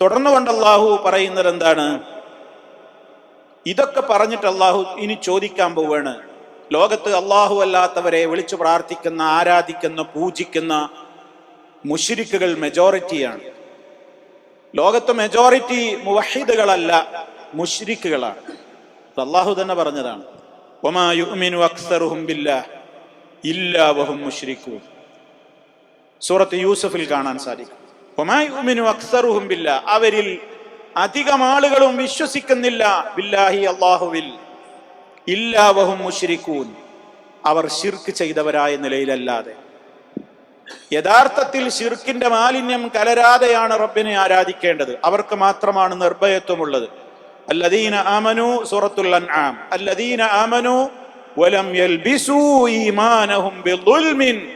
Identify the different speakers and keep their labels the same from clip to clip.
Speaker 1: തുടർന്നുകൊണ്ട് അള്ളാഹു പറയുന്നത് എന്താണ്? ഇതൊക്കെ പറഞ്ഞിട്ട് അള്ളാഹു ഇനി ചോദിക്കാൻ പോവാണ്. ലോകത്ത് അള്ളാഹു അല്ലാത്തവരെ വിളിച്ചു പ്രാർത്ഥിക്കുന്ന ആരാധിക്കുന്ന പൂജിക്കുന്ന മുഷിരിക്കുകൾ മെജോറിറ്റിയാണ് ലോകത്ത് മെജോറിറ്റി മുവഹിദുകളല്ല മുഷിരിക്കുകളാണ് അള്ളാഹു തന്നെ പറഞ്ഞതാണ്. സൂറത്ത് യൂസഫിൽ കാണാൻ സാധിക്കും. ബില്ലാഹ് അവരിൽ അധികം ആളുകളും വിശ്വസിക്കുന്നില്ല. ബില്ലാഹി അള്ളാഹുവിൽ ഇല്ലാവഹും വഹും മുശ്രിക്കൂൻ. അവർ ഷിർക്ക് ചെയ്തവരായ നിലയിലല്ലാതെ. യഥാർത്ഥത്തിൽ ഷിർക്കിന്റെ മാലിന്യം കലരാതെയാണ് റബ്ബിനെ ആരാധിക്കേണ്ടത്. അവർക്ക് മാത്രമാണ് നിർഭയത്വമുള്ളത്. അല്ലദീന ആമനു സൂറത്തുൽ അൻആം. അല്ലദീന ആമനു വലം യൽബിസു ഈമാനഹും ബിളുൽമിൻ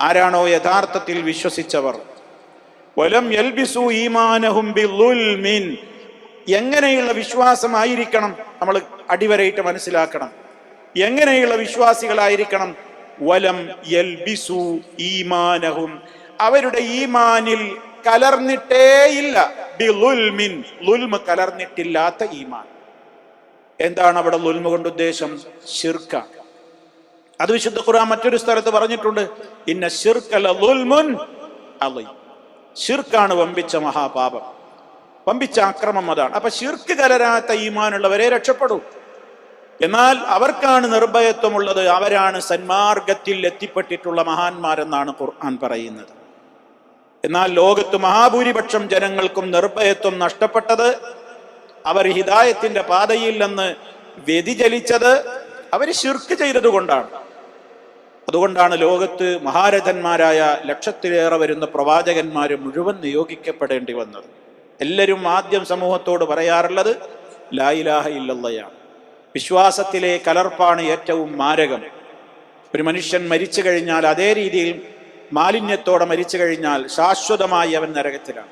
Speaker 1: ആരാണോ യഥാർത്ഥത്തിൽ വിശ്വസിച്ചവർ? വലം ഈമാനഹും എങ്ങനെയുള്ള വിശ്വാസമായിരിക്കണം നമ്മൾ അടിവരയിട്ട് മനസ്സിലാക്കണം. എങ്ങനെയുള്ള വിശ്വാസികളായിരിക്കണം? വലം യൽബിസു ഈമാനഹും. അവരുടെ ഈമാനിൽ കലർന്നിട്ടേയില്ല. ബിളുൽമിൻ ലുൽമ കലർന്നിട്ടില്ലാത്ത ഈമാൻ. എന്താണ് അവിടെ ലുൽമ കൊണ്ട് ഉദ്ദേശം? ശിർക്ക. അത് വിശുദ്ധ ഖുർആൻ മറ്റൊരു സ്ഥലത്ത് പറഞ്ഞിട്ടുണ്ട്. ഇന്ന ഷിർക്കല ലുൽമുൻ അലൈ. ഷിർക്കാണ് വമ്പിച്ച മഹാപാപം. വമ്പിച്ച അക്രമം അതാണ്. അപ്പൊ ശിർക്ക് കലരാത്ത ഈമാനുള്ളവരെ രക്ഷപ്പെടൂ. എന്നാൽ അവർക്കാണ് നിർഭയത്വമുള്ളത്. അവരാണ് സന്മാർഗത്തിൽ എത്തിപ്പെട്ടിട്ടുള്ള മഹാന്മാരെന്നാണ് ഖുർആൻ പറയുന്നത്. എന്നാൽ ലോകത്ത് മഹാഭൂരിപക്ഷം ജനങ്ങൾക്കും നിർഭയത്വം നഷ്ടപ്പെട്ടത് അവർ ഹിദായത്തിന്റെ പാതയിൽ നിന്ന് വ്യതിചലിച്ചത് അവർ ശിർക്ക് ചെയ്തതുകൊണ്ടാണ്. അതുകൊണ്ടാണ് ലോകത്ത് മഹാരഥന്മാരായ ലക്ഷത്തിലേറെ വരുന്ന പ്രവാചകന്മാർ മുഴുവൻ നിയോഗിക്കപ്പെടേണ്ടി വന്നത്. എല്ലാവരും ആദ്യം സമൂഹത്തോട് പറയാറുള്ളത് ലായിലാഹ ഇല്ലല്ലയാണ്. വിശ്വാസത്തിലെ കലർപ്പാണ് ഏറ്റവും മാരകം. ഒരു മനുഷ്യൻ മരിച്ചു കഴിഞ്ഞാൽ അതേ രീതിയിൽ മാലിന്യത്തോടെ മരിച്ചു കഴിഞ്ഞാൽ ശാശ്വതമായി അവൻ നരകത്തിലാണ്.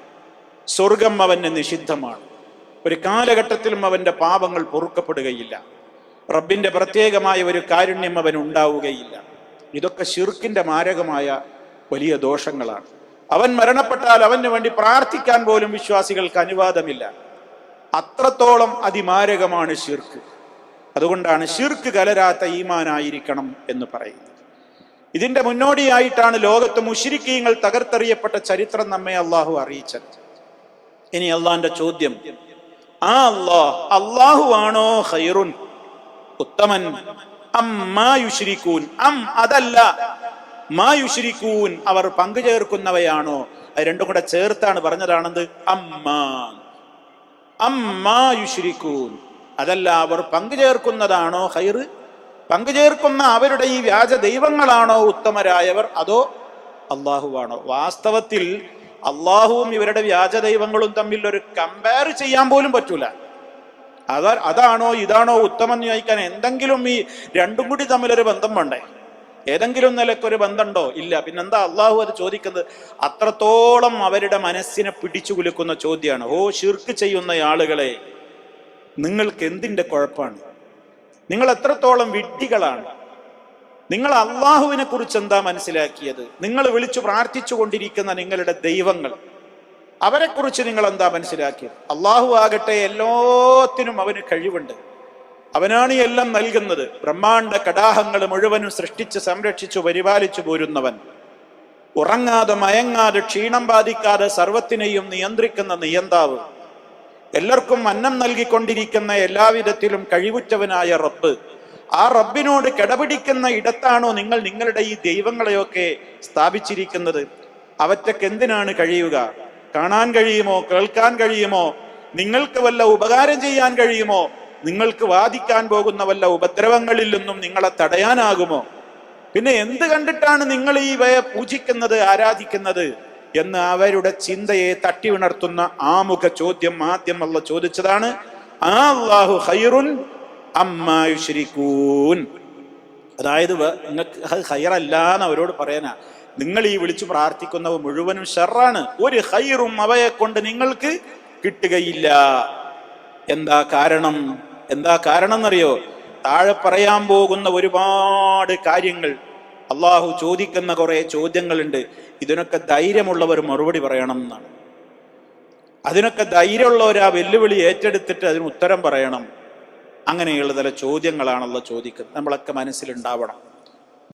Speaker 1: സ്വർഗം അവന് നിഷിദ്ധമാണ്. ഒരു കാലഘട്ടത്തിലും അവന്റെ പാപങ്ങൾ പൊറുക്കപ്പെടുകയില്ല. റബ്ബിന്റെ പ്രത്യേകമായ ഒരു കാരുണ്യം അവൻ ഉണ്ടാവുകയില്ല. ഇതൊക്കെ ശിർക്കിന്റെ മാരകമായ വലിയ ദോഷങ്ങളാണ്. അവൻ മരണപ്പെട്ടാൽ അവന് വേണ്ടി പ്രാർത്ഥിക്കാൻ പോലും വിശ്വാസികൾക്ക് അനുവാദമില്ല. അത്രത്തോളം അതിമാരകമാണ് ശിർക്ക്. അതുകൊണ്ടാണ് ശിർക്ക് കലരാത്ത ഈമാനായിരിക്കണം എന്ന് പറയുന്നത്. ഇതിന്റെ മുന്നോടിയായിട്ടാണ് ലോകത്ത് മുഷിരിക്കീങ്ങൾ തകർത്തെറിയപ്പെട്ട ചരിത്രം നമ്മെ അള്ളാഹു അറിയിച്ചത്. ഇനി അള്ളാന്റെ ചോദ്യം ആ അള്ളാഹ് അള്ളാഹു ആണോ ഖൈറുൻ? ഉത്തമൻ. അം മാ യുശ്രിക്കൂൻ. അം അതല്ല. മാ യുശ്രിക്കൂൻ. അവർ പങ്കുചേർക്കുന്നവയാണോ അത് രണ്ടും കൂടെ ചേർത്താണ് പറഞ്ഞതാണെന്ത്? അമ്മാ അമ്മാ യുശ്രിക്കൂൻ. അതല്ല അവർ പങ്കുചേർക്കുന്നതാണോ ഹൈറ് പങ്കുചേർക്കുന്ന അവരുടെ ഈ വ്യാജ ദൈവങ്ങളാണോ ഉത്തമരായവർ? അതോ അള്ളാഹുവാണോ വാസ്തവത്തിൽ അള്ളാഹുവും ഇവരുടെ വ്യാജ ദൈവങ്ങളും തമ്മിൽ ഒരു കമ്പയർ ചെയ്യാൻ പോലും പറ്റൂല. അത അതാണോ ഇതാണോ ഉത്തമം ചോദിക്കാൻ എന്തെങ്കിലും ഈ രണ്ടും കൂടി തമ്മിലൊരു ബന്ധം വേണ്ടേ? ഏതെങ്കിലും നിലക്കൊരു ബന്ധമുണ്ടോ? ഇല്ല. പിന്നെന്താ അള്ളാഹു അത് ചോദിക്കുന്നത്? അത്രത്തോളം അവരുടെ മനസ്സിനെ പിടിച്ചു കുലുക്കുന്ന ചോദ്യമാണ്. ഓ ഷിർക്ക് ചെയ്യുന്ന ആളുകളെ നിങ്ങൾക്ക് എന്തിന്റെ കുഴപ്പമാണ്? നിങ്ങൾ എത്രത്തോളം വിഡ്ഢികളാണ്? നിങ്ങൾ അള്ളാഹുവിനെ കുറിച്ച് എന്താ മനസ്സിലാക്കിയത്? നിങ്ങൾ വിളിച്ചു പ്രാർത്ഥിച്ചു കൊണ്ടിരിക്കുന്ന നിങ്ങളുടെ ദൈവങ്ങൾ അവരെ കുറിച്ച് നിങ്ങൾ എന്താ മനസ്സിലാക്കിയത്? അള്ളാഹു ആകട്ടെ എല്ലാത്തിനും അവന് കഴിവുണ്ട്. അവനാണ് എല്ലാം നൽകുന്നത്. ബ്രഹ്മാണ്ട കടാഹങ്ങൾ മുഴുവനും സൃഷ്ടിച്ച് സംരക്ഷിച്ചു പരിപാലിച്ചു പോരുന്നവൻ. ഉറങ്ങാതെ മയങ്ങാതെ ക്ഷീണം ബാധിക്കാതെ സർവത്തിനെയും നിയന്ത്രിക്കുന്ന നിയന്താവ്. എല്ലാവർക്കും അന്നം നൽകിക്കൊണ്ടിരിക്കുന്ന എല്ലാവിധത്തിലും കഴിവുറ്റവനായ റബ്ബ്. ആ റബ്ബിനോട് കിടപിടിക്കുന്ന ഇടത്താണോ നിങ്ങൾ നിങ്ങളുടെ ഈ ദൈവങ്ങളെയൊക്കെ സ്ഥാപിച്ചിരിക്കുന്നത്? അവറ്റക്ക് എന്തിനാണ് കഴിയുക? കാണാൻ കഴിയുമോ? കേൾക്കാൻ കഴിയുമോ? നിങ്ങൾക്ക് വല്ല ഉപകാരം ചെയ്യാൻ കഴിയുമോ? നിങ്ങൾക്ക് വാദിക്കാൻ പോകുന്ന വല്ല ഉപദ്രവങ്ങളിൽ നിന്നും നിങ്ങളെ തടയാനാകുമോ? പിന്നെ എന്ത് കണ്ടിട്ടാണ് നിങ്ങൾ ഈ വയ പൂജിക്കുന്നത് ആരാധിക്കുന്നത്? എന്ന് അവരുടെ ചിന്തയെ തട്ടി ഉണർത്തുന്ന ആമുഖ ചോദ്യം ആദ്യം അല്ല ചോദിച്ചതാണ് ആ അള്ളാഹു ഹൈറുൻ അമ്മായുശ്രീക്കൂൻ അതായത് നിങ്ങൾക്ക് അത് ഹൈറല്ല എന്ന് അവരോട് പറയാനാ. നിങ്ങൾ ഈ വിളിച്ചു പ്രാർത്ഥിക്കുന്നവ മുഴുവനും ഷെറാണ്. ഒരു ഹൈറും അവയെ കൊണ്ട് നിങ്ങൾക്ക് കിട്ടുകയില്ല. എന്താ കാരണം? എന്താ കാരണം എന്നറിയോ താഴെ പറയാൻ പോകുന്ന ഒരുപാട് കാര്യങ്ങൾ. അള്ളാഹു ചോദിക്കുന്ന കുറെ ചോദ്യങ്ങളുണ്ട്. ഇതിനൊക്കെ ധൈര്യമുള്ളവർ മറുപടി പറയണം എന്നാണ്. അതിനൊക്കെ ധൈര്യമുള്ളവർ ആ വെല്ലുവിളി ഏറ്റെടുത്തിട്ട് അതിന് ഉത്തരം പറയണം. അങ്ങനെയുള്ള ചില ചോദ്യങ്ങളാണല്ലോ ചോദിക്കുന്നത്. നമ്മളൊക്കെ മനസ്സിലുണ്ടാവണം.